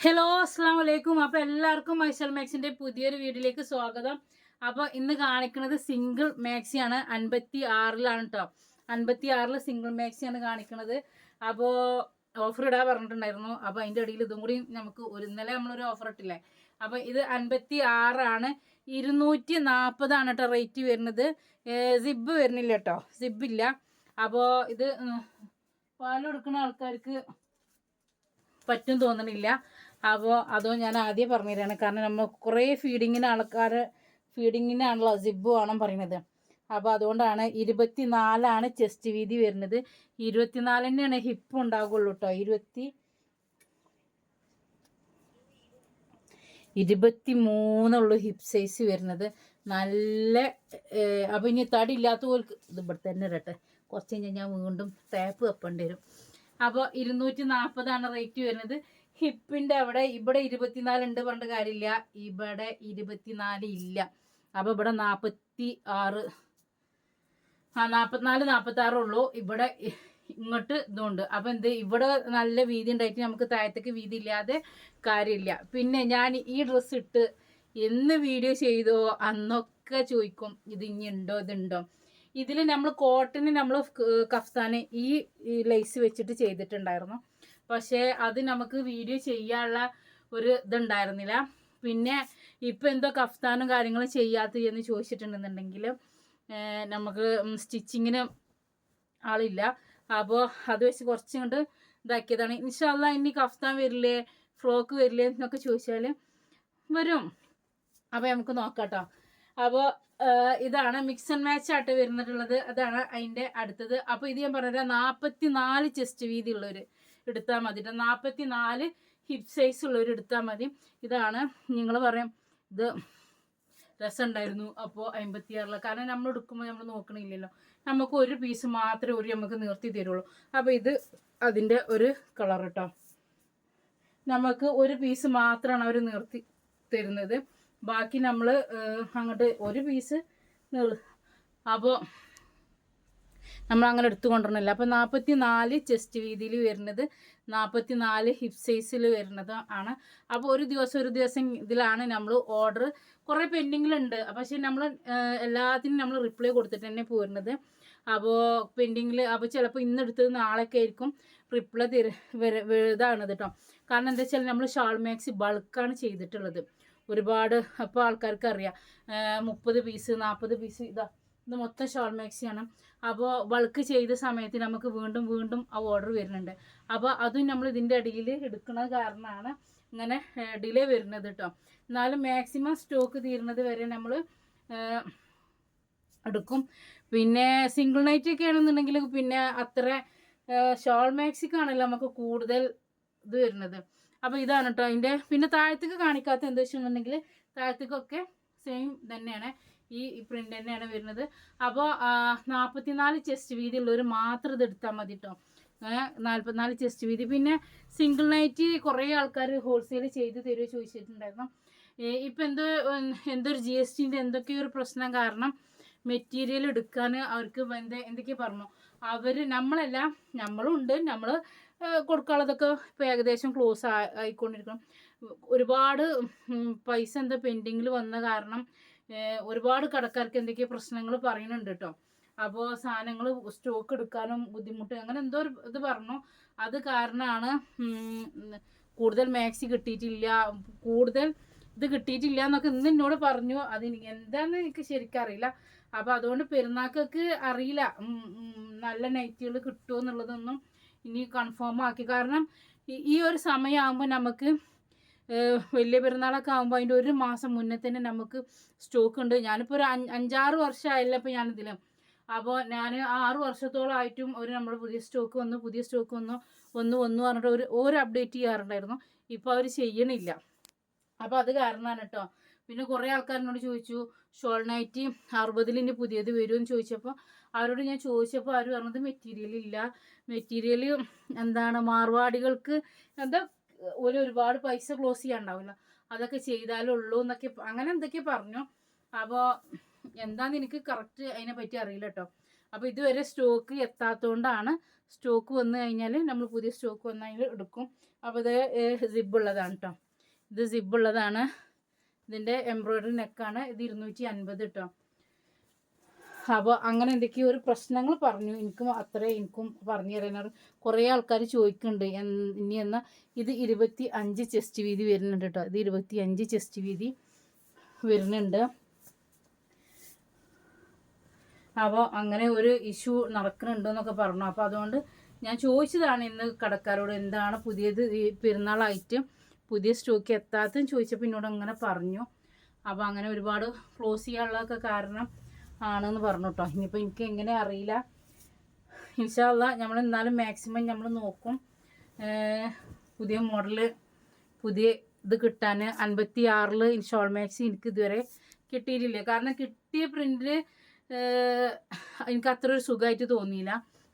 Hello അസ്സാം വലൈക്കും അപ്പോൾ എല്ലാവർക്കും മൈസൽ മാക്സിന്റെ പുതിയൊരു വീഡിയോയിലേക്ക് സ്വാഗതം. അപ്പോൾ ഇന്ന് കാണിക്കുന്നത് സിംഗിൾ മാക്സിയാണ് അൻപത്തി ആറിലാണ് കേട്ടോ അൻപത്തി ആറിൽ സിംഗിൾ മാക്സിയാണ് കാണിക്കുന്നത്. അപ്പോൾ ഓഫർ ഇടാൻ പറഞ്ഞിട്ടുണ്ടായിരുന്നു. അപ്പോൾ അതിന്റെ ഇടയിൽ ഇതും കൂടി നമുക്ക് ഒരു ഇന്നലെ നമ്മളൊരു ഓഫർ ഇട്ടില്ലേ? അപ്പോൾ ഇത് അൻപത്തി ആറാണ് ഇരുന്നൂറ്റി നാൽപ്പതാണ് കേട്ടോ റേറ്റ് വരുന്നത് സിബ് വരുന്നില്ല കേട്ടോ സിബില്ല അപ്പോൾ ഇത് പാലെടുക്കുന്ന ആൾക്കാർക്ക് പറ്റും തോന്നണില്ല. അപ്പോൾ അതോ ഞാൻ ആദ്യം പറഞ്ഞുതരാണ് കാരണം നമ്മൾ കുറേ ഫീഡിങ്ങിന് ആൾക്കാർ ഫീഡിങ്ങിനാണല്ലോ സിബ് വേണം പറയുന്നത് അപ്പോൾ അതുകൊണ്ടാണ് ഇരുപത്തി നാലാണ് ചെസ്റ്റ് വീതി വരുന്നത്. ഇരുപത്തിനാല് തന്നെയാണ് ഹിപ്പ് ഉണ്ടാകുള്ളൂ കേട്ടോ ഇരുപത്തി ഇരുപത്തി മൂന്നുള്ളൂ ഹിപ്പ് സൈസ് വരുന്നത്. നല്ല അപ്പം ഇനി തടി ഇല്ലാത്തവർക്ക് ഇത് ഇവിടെ തന്നെ ഇടട്ടെ കുറച്ച് കഴിഞ്ഞാൽ ഞാൻ വീണ്ടും ടാപ്പ് വെപ്പേണ്ടി വരും. അപ്പോൾ ഇരുന്നൂറ്റി നാൽപ്പതാണ് റേറ്റ് വരുന്നത്. ഹിപ്പിന്റെ അവിടെ ഇവിടെ ഇരുപത്തിനാല് ഉണ്ട് പറഞ്ഞിട്ട് കാര്യമില്ല. ഇവിടെ ഇരുപത്തിനാല് ഇല്ല. അപ്പോൾ ഇവിടെ നാൽപ്പത്തി ആറ് ആ നാൽപ്പത്തിനാല് നാൽപ്പത്തി ആറുള്ളൂ ഇവിടെ ഇങ്ങോട്ട് ഇതുണ്ട്. അപ്പം എന്ത് ഇവിടെ നല്ല വീതി ഉണ്ടായിട്ട് നമുക്ക് താഴത്തേക്ക് വീതി ഇല്ലാതെ കാര്യമില്ല. പിന്നെ ഞാൻ ഈ ഡ്രസ്സ് ഇട്ട് എന്ന് വീഡിയോ ചെയ്തോ അന്നൊക്കെ ചോദിക്കും ഇത് ഇനി ഉണ്ടോ? ഇതുണ്ടോ ഇതിൽ നമ്മൾ കോട്ടന് നമ്മൾ കഫ്താന് ഈ ലൈസ് വെച്ചിട്ട് ചെയ്തിട്ടുണ്ടായിരുന്നു. പക്ഷേ അത് നമുക്ക് വീഡിയോ ചെയ്യാനുള്ള ഒരു ഇതുണ്ടായിരുന്നില്ല. പിന്നെ ഇപ്പം എന്തോ കഫ്താനും കാര്യങ്ങളും ചെയ്യാത്ത എന്ന് ചോദിച്ചിട്ടുണ്ടെന്നുണ്ടെങ്കിൽ നമുക്ക് സ്റ്റിച്ചിങ്ങിന് ആളില്ല. അപ്പോൾ അത് വെച്ച് കുറച്ചും കൊണ്ട് ഇതാക്കിയതാണ്. ഇൻഷാല്ല ഇനി കഫ്താൻ വരില്ലേ ഫ്രോക്ക് വരില്ലേ എന്നൊക്കെ ചോദിച്ചാൽ വരും. അപ്പോൾ നമുക്ക് നോക്കാട്ടോ. കേട്ടോ അപ്പോൾ ഇതാണ് മിക്സ് ആൻഡ് മാച്ച് ആയിട്ട് വരുന്നിട്ടുള്ളത്. അതാണ് അതിന്റെ അടുത്തത്. അപ്പോൾ ഇത് ഞാൻ പറഞ്ഞത് നാൽപ്പത്തി നാല് ചെസ്റ്റ് വീതി ഉള്ളവർ എടുത്താൽ മതി. നാൽപ്പത്തി നാല് ഹിപ്പ് സൈസ് ഉള്ളവർ എടുത്താൽ മതി. ഇതാണ് നിങ്ങൾ പറയും ഇത് രസമുണ്ടായിരുന്നു അപ്പോൾ അമ്പത്തിയാറിൽ. കാരണം നമ്മൾ എടുക്കുമ്പോൾ നമ്മൾ നോക്കണില്ലല്ലോ. നമുക്ക് ഒരു പീസ് മാത്രമേ ഒരു നമുക്ക് നിർത്തി തരുള്ളൂ. അപ്പോൾ ഇത് അതിന്റെ ഒരു കളർ കേട്ടോ നമുക്ക് ഒരു പീസ് മാത്രമാണ് അവർ നിർത്തി തരുന്നത്. ബാക്കി നമ്മൾ അങ്ങോട്ട് ഒരു പീസ് അപ്പോൾ നമ്മൾ അങ്ങനെ എടുത്തു കൊണ്ടുവരണില്ല അപ്പോൾ നാൽപ്പത്തി നാല് ചെസ്റ്റ് വീതിയിൽ വരുന്നത് നാൽപ്പത്തി നാല് ഹിപ്പ് സൈസിൽ വരുന്നത് ആണ്. അപ്പോൾ ഒരു ദിവസം ഒരു ദിവസം ഇതിലാണ് നമ്മൾ ഓർഡർ കുറേ പെൻഡിങ്ങിലുണ്ട് പക്ഷേ നമ്മൾ എല്ലാത്തിനും നമ്മൾ റിപ്ലൈ കൊടുത്തിട്ട് തന്നെ പോരുന്നത്. അപ്പോൾ പെൻഡിങ്ങിൽ അപ്പോൾ ചിലപ്പോൾ ഇന്ന് എടുത്തത് നാളെയൊക്കെ ആയിരിക്കും റിപ്ലൈ തര ഇതാണ് കേട്ടോ കാരണം എന്താ വെച്ചാൽ നമ്മൾ ഷാൾ മാക്സി ബൾക്കാണ് ചെയ്തിട്ടുള്ളത്. ഒരുപാട് അപ്പോൾ ആൾക്കാർക്ക് അറിയാം മുപ്പത് പീസ് നാൽപ്പത് പീസ് ഇതാ. ഇത് മൊത്തം ഷോൾ ആണ് അപ്പോൾ വൾക്ക് ചെയ്ത സമയത്ത് നമുക്ക് വീണ്ടും വീണ്ടും ആ ഓർഡർ വരുന്നുണ്ട്. അപ്പോൾ അതും നമ്മൾ ഇതിന്റെ അടിയിൽ എടുക്കുന്നത് കാരണമാണ് ഇങ്ങനെ ഡിലേ വരുന്നത് കേട്ടോ എന്നാലും മാക്സിമം സ്റ്റോക്ക് തീരുന്നത് വരെ നമ്മൾ എടുക്കും. പിന്നെ സിംഗിൾ നൈറ്റ് ഒക്കെ ആണെന്നുണ്ടെങ്കിൽ പിന്നെ അത്ര ഷോൾ മാക്സിക്കാണല്ലോ നമുക്ക് കൂടുതൽ ഇത് വരുന്നത്. അപ്പോൾ ഇതാണ് കേട്ടോ അതിന്റെ പിന്നെ താഴത്തേക്ക് കാണിക്കാത്ത എന്താ വെച്ചിട്ടുണ്ടെങ്കിൽ താഴത്തേക്കൊക്കെ സെയിം തന്നെയാണ് ഈ പ്രിന്റ് തന്നെയാണ് വരുന്നത്. അപ്പോൾ നാൽപ്പത്തിനാല് ചെസ്റ്റ് വീതി ഉള്ളവർ മാത്രം ഇത് എടുത്താൽ മതി കേട്ടോ നാൽപ്പത്തിനാല് ചെസ്റ്റ് വീതി. പിന്നെ സിംഗിൾ നൈറ്റ് കുറേ ആൾക്കാർ ഹോൾസെയിൽ ചെയ്ത് തരുമോ ചോദിച്ചിട്ടുണ്ടായിരുന്നു. ഇപ്പം എന്തോ എന്തൊരു ജി എസ് ടിന്റെ എന്തൊക്കെയോ ഒരു പ്രശ്നം കാരണം മെറ്റീരിയൽ എടുക്കാൻ അവർക്ക് എന്താ എന്തൊക്കെയോ പറഞ്ഞു. അവർ നമ്മളെല്ലാം നമ്മളും ഉണ്ട്. നമ്മൾ കൊടുക്കാനുള്ളതൊക്കെ ഇപ്പോൾ ഏകദേശം ക്ലോസ് ആയിക്കൊണ്ടിരിക്കണം ഒരുപാട് പൈസ എന്താ പെൻഡിങ്ങിൽ വന്ന കാരണം ഒരുപാട് കടക്കാർക്ക് എന്തൊക്കെയോ പ്രശ്നങ്ങൾ പറയുന്നുണ്ട് കേട്ടോ അപ്പോൾ സാധനങ്ങൾ സ്റ്റോക്ക് എടുക്കാനും ബുദ്ധിമുട്ട് അങ്ങനെ എന്തോ ഒരു ഇത് പറഞ്ഞു. അത് കാരണമാണ് കൂടുതൽ മാക്സി കിട്ടിയിട്ടില്ല കൂടുതൽ ഇത് കിട്ടിയിട്ടില്ല എന്നൊക്കെ ഇന്ന് എന്നോട് പറഞ്ഞു. അത് എന്താണെന്ന് എനിക്ക് ശരിക്കും അറിയില്ല. അപ്പോൾ അതുകൊണ്ട് പെരുന്നാക്കൊക്കെ അറിയില്ല. നല്ല നൈറ്റുകൾ കിട്ടുമോ എന്നുള്ളതൊന്നും ഇനി കൺഫേം ആക്കി. കാരണം ഈ- ഒരു സമയമാകുമ്പോൾ നമുക്ക് വലിയ പെരുന്നാളൊക്കെ ആകുമ്പോൾ അതിന്റെ ഒരു മാസം മുന്നേ തന്നെ നമുക്ക് സ്റ്റോക്ക് ഉണ്ട്. ഞാനിപ്പോൾ ഒരു അഞ്ച് അഞ്ചാറ് വർഷമായില്ല ഇപ്പോൾ ഞാനിതിൽ അപ്പോൾ ഞാൻ ആറ് വർഷത്തോളമായിട്ടും ഒരു നമ്മൾ പുതിയ സ്റ്റോക്ക് വന്നു പുതിയ സ്റ്റോക്ക് വന്നു ഒന്ന് വന്നു പറഞ്ഞിട്ട് ഒരു ഒരു അപ്ഡേറ്റ് ചെയ്യാറുണ്ടായിരുന്നു. ഇപ്പോൾ അവർ ചെയ്യണില്ല. അപ്പോൾ അത് കാരണമാണ് കേട്ടോ. പിന്നെ കുറേ ആൾക്കാരിനോട് ചോദിച്ചു ഷോൾ നൈറ്റി അറുപതിൽ ഇനി പുതിയത് വരുമെന്ന് ചോദിച്ചപ്പോൾ അവരോട് ഞാൻ ചോദിച്ചപ്പോൾ അവർ പറഞ്ഞത് മെറ്റീരിയൽ ഇല്ല. മെറ്റീരിയൽ എന്താണ്? മാർവാടികൾക്ക് എന്താ ഒരു ഒരുപാട് പൈസ ക്ലോസ് ചെയ്യാണ്ടാവില്ല അതൊക്കെ ചെയ്താലേ ഉള്ളൂ എന്നൊക്കെ അങ്ങനെ എന്തൊക്കെ പറഞ്ഞു. അപ്പോൾ എന്താന്ന് എനിക്ക് കറക്റ്റ് അതിനെ പറ്റി അറിയില്ല കേട്ടോ അപ്പോൾ ഇതുവരെ സ്റ്റോക്ക് എത്താത്തതുകൊണ്ടാണ് സ്റ്റോക്ക് വന്നു കഴിഞ്ഞാൽ നമ്മൾ പുതിയ സ്റ്റോക്ക് വന്നു എടുക്കും. അപ്പോൾ ഇത് സിബ് ഉള്ളതാണ് കേട്ടോ ഇത് സിബ് ഉള്ളതാണ്. ഇതിന്റെ എംബ്രോയ്ഡറി നെക്കാണ് ഇത് ഇരുന്നൂറ്റി അൻപത് കേട്ടോ അപ്പോൾ അങ്ങനെ എന്തൊക്കെയോ ഒരു പ്രശ്നങ്ങൾ പറഞ്ഞു. എനിക്കും അത്രേ എനിക്കും പറഞ്ഞു തരാനാണ് കുറേ ആൾക്കാർ ചോദിക്കുന്നുണ്ട്. ഇനി എന്നാൽ ഇത് ഇരുപത്തി അഞ്ച് ചെസ്റ്റ് വീതി വരുന്നുണ്ട് കേട്ടോ. ഇത് ഇരുപത്തി അഞ്ച് ചെസ്റ്റ് വീതി വരുന്നുണ്ട്. അപ്പോൾ അങ്ങനെ ഒരു ഇഷ്യൂ നടക്കുന്നുണ്ടെന്നൊക്കെ പറഞ്ഞു. അപ്പോൾ അതുകൊണ്ട് ഞാൻ ചോദിച്ചതാണ് ഇന്ന് കടക്കാരോട് എന്താണ് പുതിയത് ഈ പെരുന്നാളായിട്ട് പുതിയ സ്റ്റോക്ക് എത്താത്തതെന്ന് ചോദിച്ചപ്പോൾ എന്നോട് അങ്ങനെ പറഞ്ഞു. അപ്പോൾ അങ്ങനെ ഒരുപാട് ക്ലോസ് ചെയ്യാനുള്ളതൊക്കെ കാരണം ആണെന്ന് പറഞ്ഞു കേട്ടോ ഇനിയിപ്പോൾ എനിക്ക് എങ്ങനെ അറിയില്ല. ഇൻഷാല്ല നമ്മൾ എന്നാലും മാക്സിമം നമ്മൾ നോക്കും. പുതിയ മോഡൽ പുതിയ ഇത് കിട്ടാൻ അൻപത്തി ആറിൽ ഇൻഷോൾ മാക്സി എനിക്ക് ഇതുവരെ കിട്ടിയിട്ടില്ല. കാരണം കിട്ടിയ പ്രിന്റിൽ എനിക്ക് അത്ര ഒരു സുഖമായിട്ട് തോന്നിയില്ല.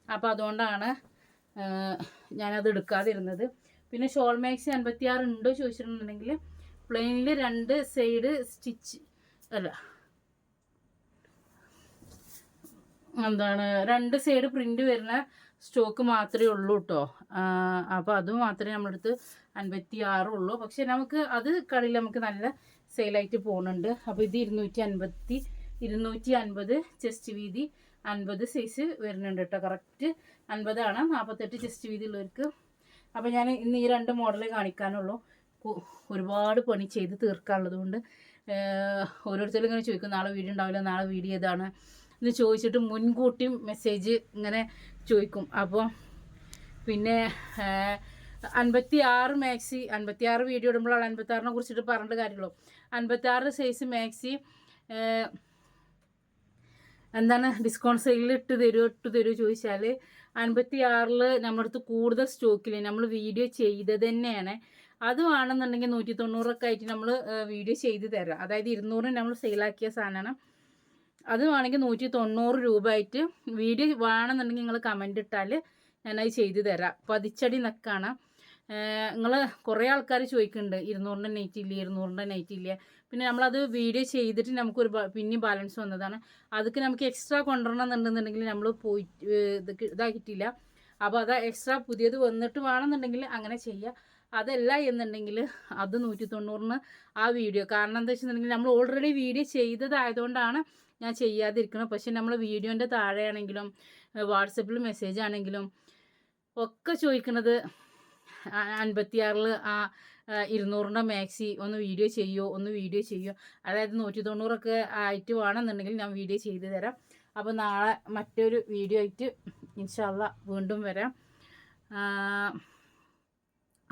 അപ്പോൾ അതുകൊണ്ടാണ് ഞാനത് എടുക്കാതിരുന്നത്. പിന്നെ ഷോൾ മാക്സി അൻപത്തി ആറ് ഉണ്ടോ ചോദിച്ചിട്ടുണ്ടെങ്കിൽ പ്ലെയിനിൽ രണ്ട് സൈഡ് സ്റ്റിച്ച് അല്ല എന്താണ് രണ്ട് സൈഡ് പ്രിന്റ് വരുന്ന സ്റ്റോക്ക് മാത്രമേ ഉള്ളൂ കേട്ടോ അപ്പോൾ അത് മാത്രമേ നമ്മളടുത്ത് അൻപത്തി ആറുള്ളൂ പക്ഷെ നമുക്ക് അത് കടയിൽ നമുക്ക് നല്ല സെയിലായിട്ട് പോകുന്നുണ്ട് അപ്പോൾ ഇത് ഇരുന്നൂറ്റി അൻപത്തി ഇരുന്നൂറ്റി അൻപത് ചെസ്റ്റ് വീതി അൻപത് സൈസ് വരുന്നുണ്ട് കേട്ടോ കറക്റ്റ് അൻപതാണ് നാൽപ്പത്തെട്ട് ചെസ്റ്റ് വീതി ഉള്ളവർക്ക്. അപ്പോൾ ഞാൻ ഇന്ന് ഈ രണ്ട് മോഡലേ കാണിക്കാനുള്ളൂ. ഒരുപാട് പണി ചെയ്ത് തീർക്കാനുള്ളത് കൊണ്ട് ഓരോരുത്തരും ഇങ്ങനെ ചോദിക്കും നാളെ വീഡിയോ ഉണ്ടാവില്ല നാളെ വീഡിയോ ഏതാണ്? എന്ന് ചോദിച്ചിട്ട് മുൻകൂട്ടി മെസ്സേജ് ഇങ്ങനെ ചോദിക്കും. അപ്പോൾ പിന്നെ അൻപത്തി ആറ് മാക്സി അൻപത്തി ആറ് വീഡിയോ ഇടുമ്പോഴാണ് അൻപത്തി ആറിനെ കുറിച്ചിട്ട് പറഞ്ഞ കാര്യമുള്ളൂ. അൻപത്തി ആറ് സൈസ് മാക്സി എന്താണ് ഡിസ്കൗണ്ട് സെയിലിൽ ഇട്ട് തരുമോ ഇട്ട് തരുമോ ചോദിച്ചാൽ അൻപത്തി ആറിൽ നമ്മുടെ അടുത്ത് കൂടുതൽ സ്റ്റോക്കില്ല നമ്മൾ വീഡിയോ ചെയ്തത് തന്നെയാണ്. അതുവാണെന്നുണ്ടെങ്കിൽ നൂറ്റി തൊണ്ണൂറൊക്കെ ആയിട്ട് നമ്മൾ വീഡിയോ ചെയ്ത് തരാം. അതായത് ഇരുന്നൂറിന് നമ്മൾ സെയിലാക്കിയ സാധനമാണ്. അത് വേണമെങ്കിൽ നൂറ്റി തൊണ്ണൂറ് രൂപ ആയിട്ട് വീഡിയോ വേണമെന്നുണ്ടെങ്കിൽ നിങ്ങൾ കമന്റ് ഇട്ടാൽ ഞാനത് ചെയ്തു തരാം. പതിച്ചടി നെക്കാണ്. നിങ്ങൾ കുറേ ആൾക്കാർ ചോദിക്കുന്നുണ്ട് ഇരുന്നൂറിന്റെ നൈറ്റ് ഇല്ല ഇരുന്നൂറിന്റെ നൈറ്റ് ഇല്ല. പിന്നെ നമ്മളത് വീഡിയോ ചെയ്തിട്ട് നമുക്കൊരു പിന്നെ ബാലൻസ് വന്നതാണ്. അതൊക്കെ നമുക്ക് എക്സ്ട്രാ കൊണ്ടുവരണം എന്നുണ്ടെന്നുണ്ടെങ്കിൽ നമ്മൾ പോയി ഇതാക്കിയിട്ടില്ല. അപ്പോൾ അത് എക്സ്ട്രാ പുതിയത് വന്നിട്ട് വേണമെന്നുണ്ടെങ്കിൽ അങ്ങനെ ചെയ്യുക അതല്ല എന്നുണ്ടെങ്കിൽ അത് നൂറ്റി തൊണ്ണൂറിന് ആ വീഡിയോ. കാരണം എന്താ വെച്ചിട്ടുണ്ടെങ്കിൽ നമ്മൾ ഓൾറെഡി വീഡിയോ ചെയ്തതായതുകൊണ്ടാണ് ഞാൻ ചെയ്യാതിരിക്കണം. പക്ഷേ നമ്മൾ വീഡിയോന്റെ താഴെയാണെങ്കിലും വാട്സപ്പിൽ മെസ്സേജ് ആണെങ്കിലും ഒക്കെ ചോദിക്കുന്നത് അൻപത്തിയാറിൽ ആ ഇരുന്നൂറിന്റെ മാക്സി ഒന്ന് വീഡിയോ ചെയ്യോ ഒന്ന് വീഡിയോ ചെയ്യോ. അതായത് നൂറ്റി തൊണ്ണൂറൊക്കെ ആയിട്ട് വേണമെന്നുണ്ടെങ്കിൽ ഞാൻ വീഡിയോ ചെയ്തു തരാം. അപ്പോൾ നാളെ മറ്റൊരു വീഡിയോ ആയിട്ട് ഇൻഷാല്ല വീണ്ടും വരാം.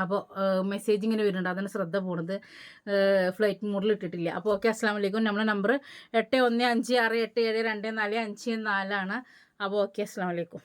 അപ്പോൾ മെസ്സേജ് ഇങ്ങനെ വരുന്നുണ്ട്. അതിന് ശ്രദ്ധ പോണത്. ഫ്ലൈറ്റ് മോഡിൽ ഇട്ടിട്ടില്ല. അപ്പോൾ ഓക്കെ അസ്സാം വലൈക്കും നമ്മളെ നമ്പർ എട്ട് ഒന്ന് അഞ്ച് ആറ് എട്ട് ഏഴ് രണ്ട് നാല് അഞ്ച് നാലാണ്. അപ്പോൾ ഓക്കെ അസ്സാം വലൈക്കും